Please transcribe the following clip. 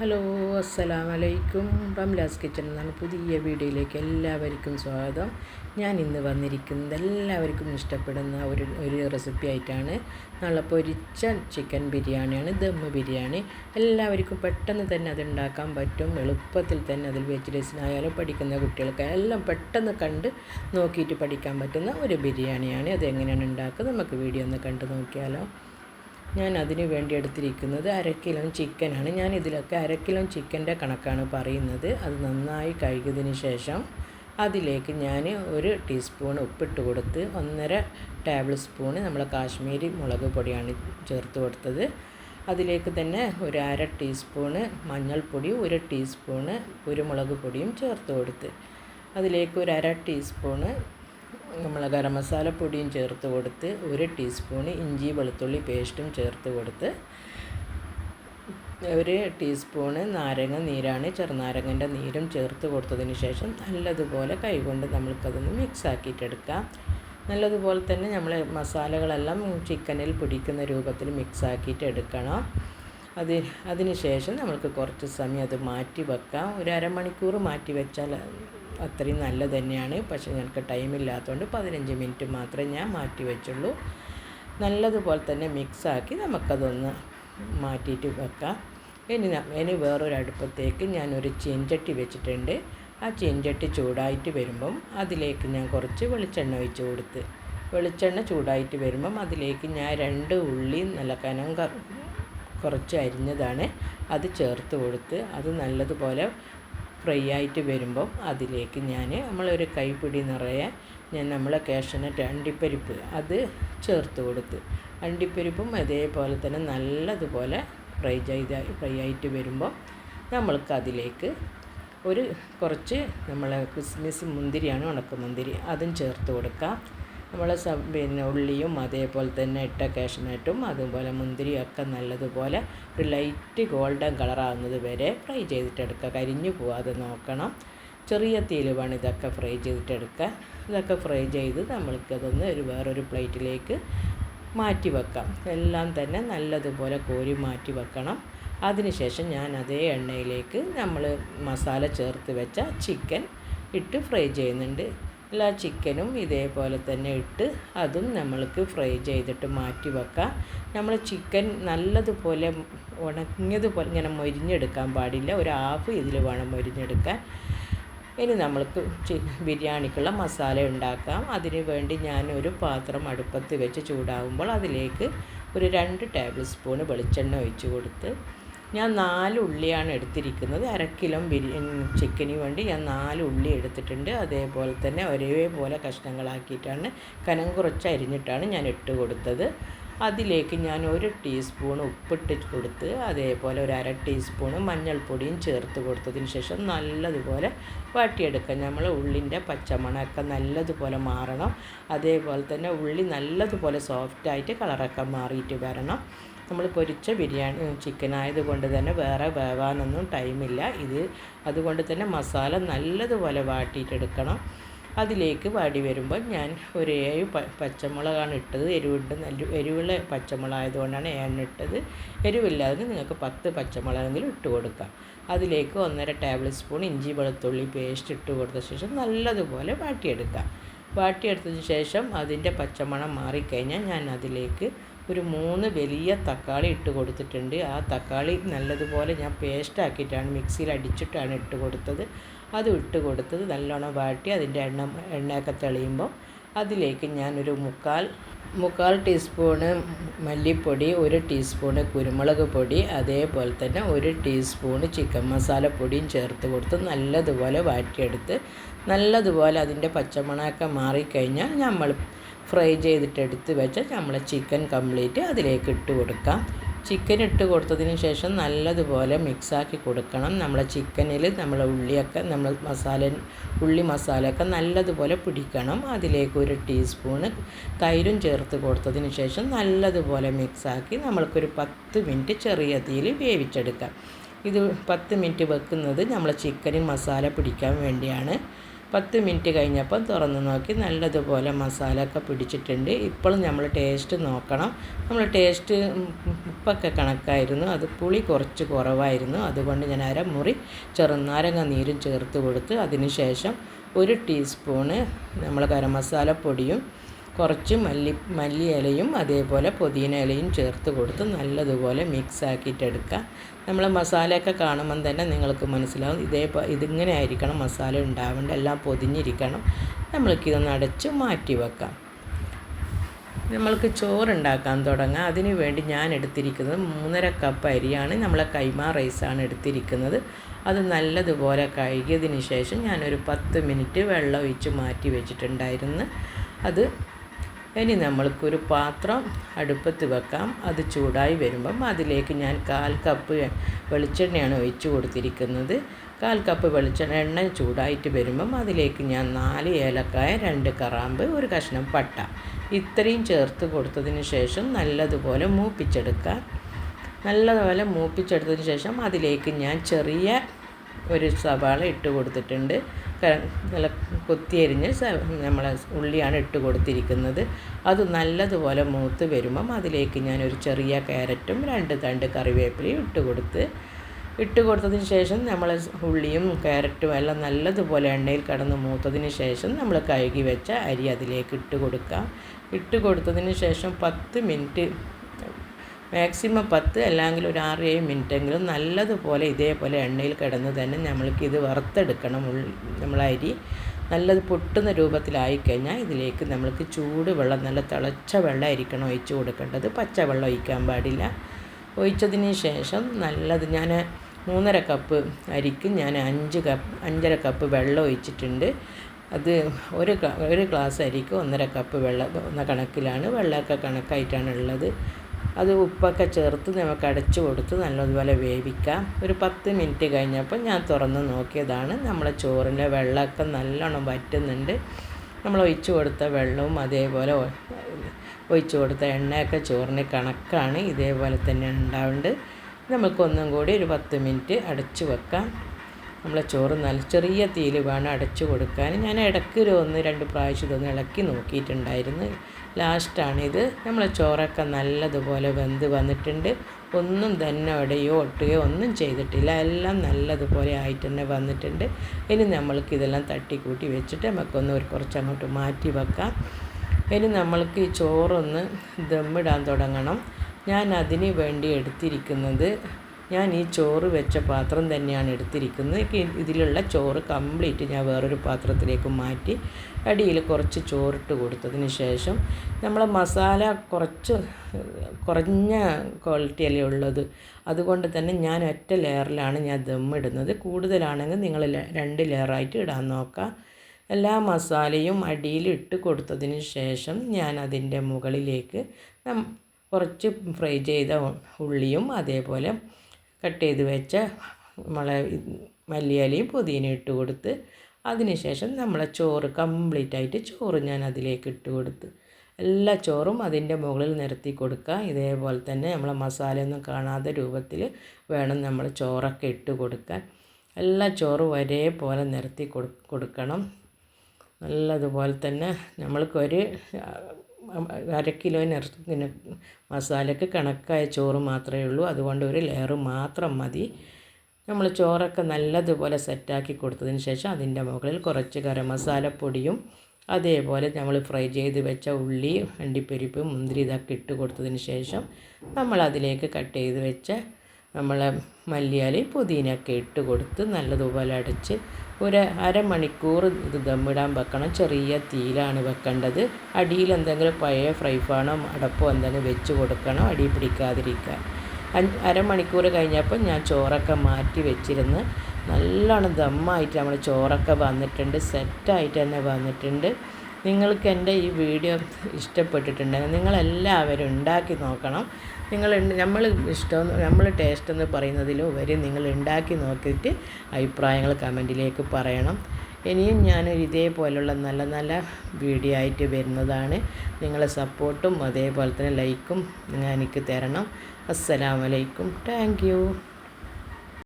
Hello അസ്സലാം വലൈക്കും Ramla's kitchen എന്നാണ് പുതിയ വീഡിയോയിലേക്ക് എല്ലാവർക്കും സ്വാഗതം. ഞാൻ ഇന്ന് വന്നിരിക്കുന്നത് എല്ലാവർക്കും ഇഷ്ടപ്പെടുന്ന ഒരു ഒരു റെസിപ്പി ആയിട്ടാണ്. നല്ല പൊരിച്ച ചിക്കൻ ബിരിയാണിയാണ് ദമ്മ് ബിരിയാണി. എല്ലാവർക്കും പെട്ടെന്ന് തന്നെ അത് ഉണ്ടാക്കാൻ പറ്റും. എളുപ്പത്തിൽ തന്നെ അതിൽ വെജിറ്റേഴ്സിനായാലും പഠിക്കുന്ന കുട്ടികൾക്ക് എല്ലാം പെട്ടെന്ന് കണ്ട് നോക്കിയിട്ട് പഠിക്കാൻ പറ്റുന്ന ഒരു ബിരിയാണിയാണ്. അത് എങ്ങനെയാണ് ഉണ്ടാക്കുന്നത് നമുക്ക് വീഡിയോ ഒന്ന് കണ്ട് നോക്കിയാലോ. ഞാൻ അതിന് വേണ്ടി എടുത്തിരിക്കുന്നത് അര കിലോ ചിക്കനാണ് ഞാൻ ഇതിലൊക്കെ അര കിലോ ചിക്കന്റെ കണക്കാണ് പറയുന്നത്. അത് നന്നായി കഴുകിയതിന് ശേഷം അതിലേക്ക് ഞാൻ ഒരു ടീസ്പൂൺ ഉപ്പിട്ട് കൊടുത്ത് ഒന്നര ടേബിൾ സ്പൂൺ നമ്മൾ കാശ്മീരി മുളക് പൊടിയാണ് ചേർത്ത് കൊടുത്തത്. അതിലേക്ക് തന്നെ ഒരു അര ടീസ്പൂണ് മഞ്ഞൾപ്പൊടിയും ഒരു ടീസ്പൂണ് കുരുമുളക് പൊടിയും ചേർത്ത് കൊടുത്ത്. അതിലേക്ക് ഒരു അര ടീസ്പൂണ് നമ്മൾ ഗരം മസാല പൊടിയും ചേർത്ത് കൊടുത്ത് ഒരു ടീസ്പൂണ് ഇഞ്ചി വെളുത്തുള്ളി പേസ്റ്റും ചേർത്ത് കൊടുത്ത് ഒരു ടീസ്പൂണ് നാരങ്ങ നീരാണ് ചെറുനാരങ്ങന്റെ നീരും ചേർത്ത് കൊടുത്തതിന് ശേഷം നല്ലതുപോലെ കൈകൊണ്ട് നമ്മൾക്കതൊന്ന് മിക്സ് ആക്കിയിട്ടെടുക്കാം. നല്ലതുപോലെ തന്നെ നമ്മൾ മസാലകളെല്ലാം ചിക്കനിൽ പിടിക്കുന്ന രൂപത്തിൽ മിക്സ് ആക്കിയിട്ട് എടുക്കണം അത് അതിന് ശേഷം നമ്മൾക്ക് കുറച്ച് സമയം അത് മാറ്റി വെക്കാം. ഒരു അരമണിക്കൂർ മാറ്റി വെച്ചാൽ അത്രയും നല്ലത് തന്നെയാണ്. പക്ഷേ ഞങ്ങൾക്ക് ടൈമില്ലാത്തതുകൊണ്ട് പതിനഞ്ച് മിനിറ്റ് മാത്രമേ ഞാൻ മാറ്റി വെച്ചുള്ളൂ. നല്ലതുപോലെ തന്നെ മിക്സാക്കി നമുക്കതൊന്ന് മാറ്റിയിട്ട് വെക്കാം. ഇനി ഇനി വേറൊരു അടുപ്പത്തേക്ക് ഞാനൊരു ചീഞ്ചട്ടി വെച്ചിട്ടുണ്ട്. ആ ചീഞ്ചട്ടി ചൂടായിട്ട് വരുമ്പം അതിലേക്ക് ഞാൻ കുറച്ച് വെളിച്ചെണ്ണ ഒഴിച്ച് കൊടുത്ത് വെളിച്ചെണ്ണ ചൂടായിട്ട് വരുമ്പം അതിലേക്ക് ഞാൻ രണ്ട് ഉള്ളി നല്ല കനം കുറച്ച് അരിഞ്ഞതാണ് അത് ചേർത്ത് കൊടുത്ത് അത് നല്ലതുപോലെ ഫ്രൈ ആയിട്ട് വരുമ്പം അതിലേക്ക് ഞാൻ നമ്മളൊരു കൈപ്പിടി നിറയെ ഞാൻ നമ്മളെ കാഷ്യനട്ട് അണ്ടിപ്പരിപ്പ് അത് ചേർത്ത് കൊടുത്ത് അണ്ടിപ്പരിപ്പും അതേപോലെ തന്നെ നല്ലതുപോലെ ഫ്രൈ ചെയ്ത ഫ്രൈ ആയിട്ട് വരുമ്പോൾ നമ്മൾക്ക് അതിലേക്ക് ഒരു കുറച്ച് നമ്മളെ ക്രിസ്മസ് മുന്തിരിയാണ് ഉണക്കമുന്തിരി അതും ചേർത്ത് കൊടുക്കാം. നമ്മൾ പിന്നെ ഉള്ളിയും അതേപോലെ തന്നെ ഇട്ട കാഷ്നട്ടും അതുപോലെ മുന്തിരിയൊക്കെ നല്ലതുപോലെ ഒരു ലൈറ്റ് ഗോൾഡൻ കളറാകുന്നത് വരെ ഫ്രൈ ചെയ്തിട്ടെടുക്കുക. കരിഞ്ഞു പോവാതെ നോക്കണം. ചെറിയ തീയിൽ വേണം ഇതൊക്കെ ഫ്രൈ ചെയ്തിട്ടെടുക്കുക. ഇതൊക്കെ ഫ്രൈ ചെയ്ത് നമ്മൾക്കതൊന്ന് ഒരു വേറൊരു പ്ലേറ്റിലേക്ക് മാറ്റി വെക്കാം. എല്ലാം തന്നെ നല്ലതുപോലെ കോരി മാറ്റി വെക്കണം. അതിനുശേഷം ഞാൻ അതേ എണ്ണയിലേക്ക് നമ്മൾ മസാല ചേർത്ത് വെച്ച ചിക്കൻ ഇട്ട് ഫ്രൈ ചെയ്യുന്നുണ്ട്. എല്ലാ ചിക്കനും ഇതേപോലെ തന്നെ ഇട്ട് അതും നമ്മൾക്ക് ഫ്രൈ ചെയ്തിട്ട് മാറ്റി വെക്കാം. നമ്മൾ ചിക്കൻ നല്ലതുപോലെ ഉണങ്ങിയതുപോലെ ഇങ്ങനെ മൊരിഞ്ഞെടുക്കാൻ പാടില്ല. ഒരു ഹാഫ് ഇതിൽ വേണം മൊരിഞ്ഞെടുക്കാൻ. ഇനി നമ്മൾക്ക് ബിരിയാണിക്കുള്ള മസാല ഉണ്ടാക്കാം. അതിന് വേണ്ടി ഞാൻ ഒരു പാത്രം അടുപ്പത്ത് വെച്ച് ചൂടാകുമ്പോൾ അതിലേക്ക് ഒരു രണ്ട് ടേബിൾ സ്പൂൺ വെളിച്ചെണ്ണ ഒഴിച്ച് കൊടുത്ത് ഞാൻ നാല് ഉള്ളിയാണ് എടുത്തിരിക്കുന്നത്. അര കിലോ ബിരിയാണി ചിക്കന് വേണ്ടി ഞാൻ നാല് ഉള്ളി എടുത്തിട്ടുണ്ട്. അതേപോലെ തന്നെ ഒരേപോലെ കഷ്ണങ്ങളാക്കിയിട്ടാണ് കനം കുറച്ച് അരിഞ്ഞിട്ടാണ് ഞാൻ ഇട്ട് കൊടുത്തത്. അതിലേക്ക് ഞാൻ ഒരു ടീസ്പൂൺ ഉപ്പിട്ട് കൊടുത്ത് അതേപോലെ ഒരു അര ടീസ്പൂൺ മഞ്ഞൾപ്പൊടിയും ചേർത്ത് കൊടുത്തതിന് ശേഷം നല്ലതുപോലെ വാട്ടിയെടുക്കാം നമ്മൾ ഉള്ളിന്റെ പച്ചമണമൊക്കെ നല്ലതുപോലെ മാറണം. അതേപോലെ തന്നെ ഉള്ളി നല്ലതുപോലെ സോഫ്റ്റായിട്ട് കളറൊക്കെ മാറിയിട്ട് വരണം. നമ്മൾ പൊരിച്ച ബിരിയാണി ചിക്കൻ ആയതുകൊണ്ട് തന്നെ വേറെ വേവാനൊന്നും ടൈമില്ല ഇത് അതുകൊണ്ട് തന്നെ മസാല നല്ലതുപോലെ വാട്ടിയിട്ടെടുക്കണം അതിലേക്ക് വാടി വരുമ്പോൾ ഞാൻ ഒരു ഏഴ് പച്ചമുളകാണ് ഇട്ടത്. എരിവുണ്ട് നല്ല എരിവുള്ള പച്ചമുളക് ആയതുകൊണ്ടാണ് ഏഴ് ഇട്ടത്. എരിവില്ലാതെ നിങ്ങൾക്ക് പത്ത് പച്ചമുളകെങ്കിലും ഇട്ട് കൊടുക്കാം. അതിലേക്ക് ഒന്നര ടേബിൾ സ്പൂൺ ഇഞ്ചി വെളുത്തുള്ളി പേസ്റ്റ് ഇട്ട് കൊടുത്ത ശേഷം നല്ലതുപോലെ വാട്ടിയെടുക്കാം. വാട്ടിയെടുത്തതിന് ശേഷം അതിന്റെ പച്ചമണം മാറിക്കഴിഞ്ഞാൽ ഞാൻ അതിലേക്ക് ഒരു മൂന്ന് വലിയ തക്കാളി ഇട്ട് കൊടുത്തിട്ടുണ്ട്. ആ തക്കാളി നല്ലതുപോലെ ഞാൻ പേസ്റ്റാക്കിയിട്ടാണ് മിക്സിയിൽ അടിച്ചിട്ടാണ് ഇട്ട് കൊടുത്തത്. അത് ഇട്ട് കൊടുത്തത് നല്ലോണം വാട്ടി അതിന്റെ എണ്ണ എണ്ണയൊക്കെ തെളിയുമ്പോൾ അതിലേക്ക് ഞാനൊരു മുക്കാൽ മുക്കാൽ ടീസ്പൂണ് മല്ലിപ്പൊടി ഒരു ടീസ്പൂണ് കുരുമുളക് പൊടി അതേപോലെ തന്നെ ഒരു ടീസ്പൂണ് ചിക്കൻ മസാല പൊടിയും ചേർത്ത് കൊടുത്ത് നല്ലതുപോലെ വാറ്റിയെടുത്ത് നല്ലതുപോലെ അതിന്റെ പച്ചമണമൊക്കെ മാറിക്കഴിഞ്ഞാൽ നമ്മൾ ഫ്രൈ ചെയ്തിട്ട് എടുത്ത് വെച്ച നമ്മളെ ചിക്കൻ കംപ്ലീറ്റ് അതിലേക്ക് ഇട്ട് കൊടുക്കാം. ചിക്കൻ ഇട്ട് കൊടുത്തതിന് ശേഷം നല്ലതുപോലെ മിക്സാക്കി കൊടുക്കണം. നമ്മളെ ചിക്കനിൽ നമ്മളെ ഉള്ളിയൊക്കെ നമ്മൾ മസാല ഉള്ളി മസാലയൊക്കെ നല്ലതുപോലെ പിടിക്കണം. അതിലേക്ക് ഒരു ടീസ്പൂണ് തൈരും ചേർത്ത് കൊടുത്തതിന് ശേഷം നല്ലതുപോലെ മിക്സാക്കി നമ്മൾക്കൊരു പത്ത് മിനിറ്റ് ചെറിയ തീയിൽ വേവിച്ചെടുക്കാം. ഇത് പത്ത് മിനിറ്റ് വെക്കുന്നത് നമ്മളെ ചിക്കനും മസാല പിടിക്കാൻ വേണ്ടിയാണ്. പത്ത് മിനിറ്റ് കഴിഞ്ഞപ്പം തുറന്ന് നോക്കി നല്ലതുപോലെ മസാല ഒക്കെ പിടിച്ചിട്ടുണ്ട്. ഇപ്പോഴും നമ്മൾ ടേസ്റ്റ് നോക്കണം. നമ്മൾ ടേസ്റ്റ് ഉപ്പൊക്കെ കണക്കായിരുന്നു. അത് പുളി കുറച്ച് കുറവായിരുന്നു. അതുകൊണ്ട് ഞാൻ അര അരമുറി ചെറുനാരങ്ങ നീരും ചേർത്ത് കൊടുത്ത് അതിന് ശേഷം ഒരു ടീസ്പൂണ് നമ്മൾ ഗരം മസാല പൊടിയും കുറച്ച് മല്ലി മല്ലി ഇലയും അതേപോലെ പുതിന ഇലയും ചേർത്ത് കൊടുത്ത് നല്ലതുപോലെ മിക്സ് ആക്കിയിട്ട് എടുക്കുക. നമ്മൾ മസാലയൊക്കെ കാണുമ്പം തന്നെ നിങ്ങൾക്ക് മനസ്സിലാവും. ഇതേ ഇതിങ്ങനെ ആയിരിക്കണം മസാല ഉണ്ടാവേണ്ട എല്ലാം പൊതിഞ്ഞിരിക്കണം. നമ്മൾക്കിതൊന്ന് അടച്ച് മാറ്റി വെക്കാം. നമ്മൾക്ക് ചോറുണ്ടാക്കാൻ തുടങ്ങാം. അതിന് വേണ്ടി ഞാൻ എടുത്തിരിക്കുന്നത് മൂന്നര കപ്പ് അരിയാണ്. നമ്മളെ കൈമ റൈസാണ് എടുത്തിരിക്കുന്നത്. അത് നല്ലതുപോലെ കഴുകിയതിന് ശേഷം ഞാനൊരു പത്ത് മിനിറ്റ് വെള്ളം ഒഴിച്ച് മാറ്റി വെച്ചിട്ടുണ്ടായിരുന്നു. അത് ഇനി നമ്മൾക്കൊരു പാത്രം അടുപ്പത്ത് വെക്കാം. അത് ചൂടായി വരുമ്പം അതിലേക്ക് ഞാൻ കാൽ കപ്പ് വെളിച്ചെണ്ണയാണ് ഒഴിച്ചു കൊടുത്തിരിക്കുന്നത്. കാൽ കപ്പ് വെളിച്ചെണ്ണ എണ്ണ ചൂടായിട്ട് വരുമ്പം അതിലേക്ക് ഞാൻ നാല് ഏലക്കായ രണ്ട് കറാമ്പ് ഒരു കഷ്ണം പട്ട ഇത്രയും ചേർത്ത് കൊടുത്തതിന് ശേഷം നല്ലതുപോലെ മൂപ്പിച്ചെടുക്കാം. നല്ലതുപോലെ മൂപ്പിച്ചെടുത്തതിന് ശേഷം അതിലേക്ക് ഞാൻ ചെറിയ ഒരു സവാള ഇട്ട് കൊടുത്തിട്ടുണ്ട്. നല്ല കൊത്തിയരിഞ്ഞ് നമ്മൾ ഉള്ളിയാണ് ഇട്ട് കൊടുത്തിരിക്കുന്നത്. അത് നല്ലതുപോലെ മൂത്ത് വരുമ്പം അതിലേക്ക് ഞാനൊരു ചെറിയ ക്യാരറ്റും രണ്ട് തണ്ട് കറിവേപ്പിലയും ഇട്ട് കൊടുത്ത് ഇട്ട് കൊടുത്തതിന് ശേഷം നമ്മൾ ഉള്ളിയും ക്യാരറ്റും എല്ലാം നല്ലതുപോലെ എണ്ണയിൽ കടന്ന് മൂത്തതിന് ശേഷം നമ്മൾ കഴുകി വെച്ച അരി അതിലേക്ക് ഇട്ട് കൊടുക്കാം ഇട്ട് കൊടുത്തതിന് ശേഷം പത്ത് മിനിറ്റ് മാക്സിമം പത്ത് അല്ലെങ്കിൽ ഒരു ആറ് ഏഴ് മിനിറ്റെങ്കിലും നല്ലതുപോലെ ഇതേപോലെ എണ്ണയിൽ കിടന്ന് തന്നെ നമ്മൾക്ക് ഇത് വറുത്തെടുക്കണം നമ്മൾ അരി. നല്ലത് പൊട്ടുന്ന രൂപത്തിലായി കഴിഞ്ഞാൽ ഇതിലേക്ക് നമ്മൾക്ക് ചൂട് വെള്ളം നല്ല തിളച്ച വെള്ളം ആയിരിക്കണം ഒഴിച്ച് കൊടുക്കേണ്ടത്. പച്ചവെള്ളം ഒഴിക്കാൻ പാടില്ല. ഒഴിച്ചതിന് ശേഷം നല്ലത് ഞാൻ മൂന്നര കപ്പ് അരിക്ക്. ഞാൻ അഞ്ച് കപ്പ് അഞ്ചര കപ്പ് വെള്ളം ഒഴിച്ചിട്ടുണ്ട്. അത് ഒരു ഒരു ഗ്ലാസ് അരിക്ക് ഒന്നര കപ്പ് വെള്ളം എന്ന കണക്കിലാണ് വെള്ളമൊക്കെ കണക്കായിട്ടാണ് ഉള്ളത്. അത് ഉപ്പൊക്കെ ചേർത്ത് നമുക്ക് അടച്ചു കൊടുത്ത് നല്ലതുപോലെ വേവിക്കാം. ഒരു പത്ത് മിനിറ്റ് കഴിഞ്ഞപ്പോൾ ഞാൻ തുറന്ന് നോക്കിയതാണ്. നമ്മളെ ചോറിന്റെ വെള്ളമൊക്കെ നല്ലോണം വറ്റുന്നുണ്ട്. നമ്മൾ ഒഴിച്ചു കൊടുത്ത വെള്ളവും അതേപോലെ ഒഴിച്ചു കൊടുത്ത എണ്ണയൊക്കെ ചോറിന് കണക്കാണ് ഇതേപോലെ തന്നെ ഉണ്ടാവുന്നുണ്ട്. നമുക്കൊന്നും കൂടി ഒരു പത്ത് മിനിറ്റ് അടച്ചു വെക്കാം. നമ്മളെ ചോറ് നല്ല ചെറിയ തീയിൽ വേണം അടച്ചു കൊടുക്കാൻ. ഞാൻ ഇടയ്ക്ക് ഒരു ഒന്ന് രണ്ട് പ്രാവശ്യം ഇതൊന്ന് ഇളക്കി നോക്കിയിട്ടുണ്ടായിരുന്നു. ലാസ്റ്റാണിത് നമ്മളെ ചോറൊക്കെ നല്ലതുപോലെ വെന്ത് വന്നിട്ടുണ്ട്. ഒന്നും തന്നെ ഉടയോ ഒട്ടുകയോ ഒന്നും ചെയ്തിട്ടില്ല. എല്ലാം നല്ലതുപോലെ ആയിട്ട് തന്നെ വന്നിട്ടുണ്ട്. ഇനി നമ്മൾക്ക് ഇതെല്ലാം തട്ടിക്കൂട്ടി വെച്ചിട്ട് നമുക്കൊന്ന് ഒരു കുറച്ച് അങ്ങോട്ട് മാറ്റി വെക്കാം. ഇനി നമ്മൾക്ക് ഈ ചോറൊന്ന് ദമ്മിടാൻ തുടങ്ങണം. ഞാൻ അതിന് വേണ്ടി എടുത്തിരിക്കുന്നത് ഞാൻ ഈ ചോറ് വെച്ച പാത്രം തന്നെയാണ് എടുത്തിരിക്കുന്നത്. ഇതിലുള്ള ചോറ് കംപ്ലീറ്റ് ഞാൻ വേറൊരു പാത്രത്തിലേക്ക് മാറ്റി അടിയിൽ കുറച്ച് ചോറിട്ട് കൊടുത്തതിന് ശേഷം നമ്മൾ മസാല കുറച്ച് കുറഞ്ഞ ക്വാളിറ്റി അല്ലേ ഉള്ളത്. അതുകൊണ്ട് തന്നെ ഞാൻ ഒറ്റ ലെയറിലാണ് ഞാൻ ദം ഇടുന്നത്. കൂടുതലാണെങ്കിൽ നിങ്ങൾ രണ്ട് ലെയറായിട്ട് ഇടാൻ നോക്കുക. എല്ലാ മസാലയും അടിയിൽ ഇട്ട് കൊടുത്തതിന് ശേഷം ഞാൻ അതിന്റെ മുകളിലേക്ക് കുറച്ച് ഫ്രൈ ചെയ്ത ഉള്ളിയും അതേപോലെ കട്ട് ചെയ്ത് വെച്ച നമ്മളെ മല്ലിയിലയും പുതിന ഇട്ട് കൊടുത്ത് അതിനുശേഷം നമ്മളെ ചോറ് കംപ്ലീറ്റ് ആയിട്ട് ചോറ് ഞാൻ അതിലേക്ക് ഇട്ട് കൊടുത്ത്. എല്ലാ ചോറും അതിന്റെ മുകളിൽ നിരത്തി കൊടുക്കുക. ഇതേപോലെ തന്നെ നമ്മളെ മസാലയൊന്നും കാണാത്ത രൂപത്തിൽ വേണം നമ്മൾ ചോറൊക്കെ ഇട്ട് കൊടുക്കാൻ. എല്ലാ ചോറും ഒരേപോലെ നിരത്തി കൊടുക്കണം. നല്ലതുപോലെ തന്നെ നമ്മൾക്കൊരു അര കിലോന് മസാലയ്ക്ക് കണക്കായ ചോറ് മാത്രമേ ഉള്ളൂ. അതുകൊണ്ട് ഒരു ലെയർ മാത്രം മതി. നമ്മൾ ചോറൊക്കെ നല്ലതുപോലെ സെറ്റാക്കി കൊടുത്തതിന് ശേഷം അതിന്റെ മുകളിൽ കുറച്ച് ഗരം മസാലപ്പൊടിയും അതേപോലെ നമ്മൾ ഫ്രൈ ചെയ്ത് വെച്ച ഉള്ളി അണ്ടിപ്പരിപ്പ് മുന്തിരി ഇതൊക്കെ ഇട്ട് കൊടുത്തതിന് ശേഷം നമ്മൾ അതിലേക്ക് കട്ട് ചെയ്ത് വെച്ച നമ്മളെ മല്ലിയാലയും പുതിനയൊക്കെ ഇട്ട് കൊടുത്ത് നല്ലതുപോലെ അടച്ച് ഒരു അരമണിക്കൂർ ഇത് ദമ്മിടാൻ വെക്കണം. ചെറിയ തീയിലാണ് വെക്കേണ്ടത്. അടിയിൽ എന്തെങ്കിലും പഴയ ഫ്രൈ പാനോ അടപ്പോ എന്തെങ്കിലും വെച്ച് കൊടുക്കണം അടി പിടിക്കാതിരിക്കാൻ. അരമണിക്കൂർ കഴിഞ്ഞപ്പോൾ ഞാൻ ചോറൊക്കെ മാറ്റി വെച്ചിരുന്ന് നല്ലോണം ദമ്മായിട്ട് നമ്മൾ ചോറൊക്കെ വന്നിട്ടുണ്ട്. സെറ്റായിട്ട് തന്നെ വന്നിട്ടുണ്ട്. നിങ്ങൾക്ക് എന്റെ ഈ വീഡിയോ ഇഷ്ടപ്പെട്ടിട്ടുണ്ടെങ്കിൽ നിങ്ങളെല്ലാവരും ഉണ്ടാക്കി നോക്കണം. നിങ്ങൾ നമ്മൾ ഇഷ്ടം നമ്മൾ ടേസ്റ്റ് എന്ന് പറയുന്നതിലുപരി നിങ്ങൾ ഉണ്ടാക്കി നോക്കിയിട്ട് അഭിപ്രായങ്ങൾ കമന്റിലേക്ക് പറയണം. ഇനിയും ഞാൻ ഇതേപോലുള്ള നല്ല നല്ല വീഡിയോ ആയിട്ട് വരുന്നതാണ്. നിങ്ങളെ സപ്പോർട്ടും അതേപോലെ തന്നെ ലൈക്കും എനിക്ക് തരണം. അസ്സലാമലൈക്കും താങ്ക്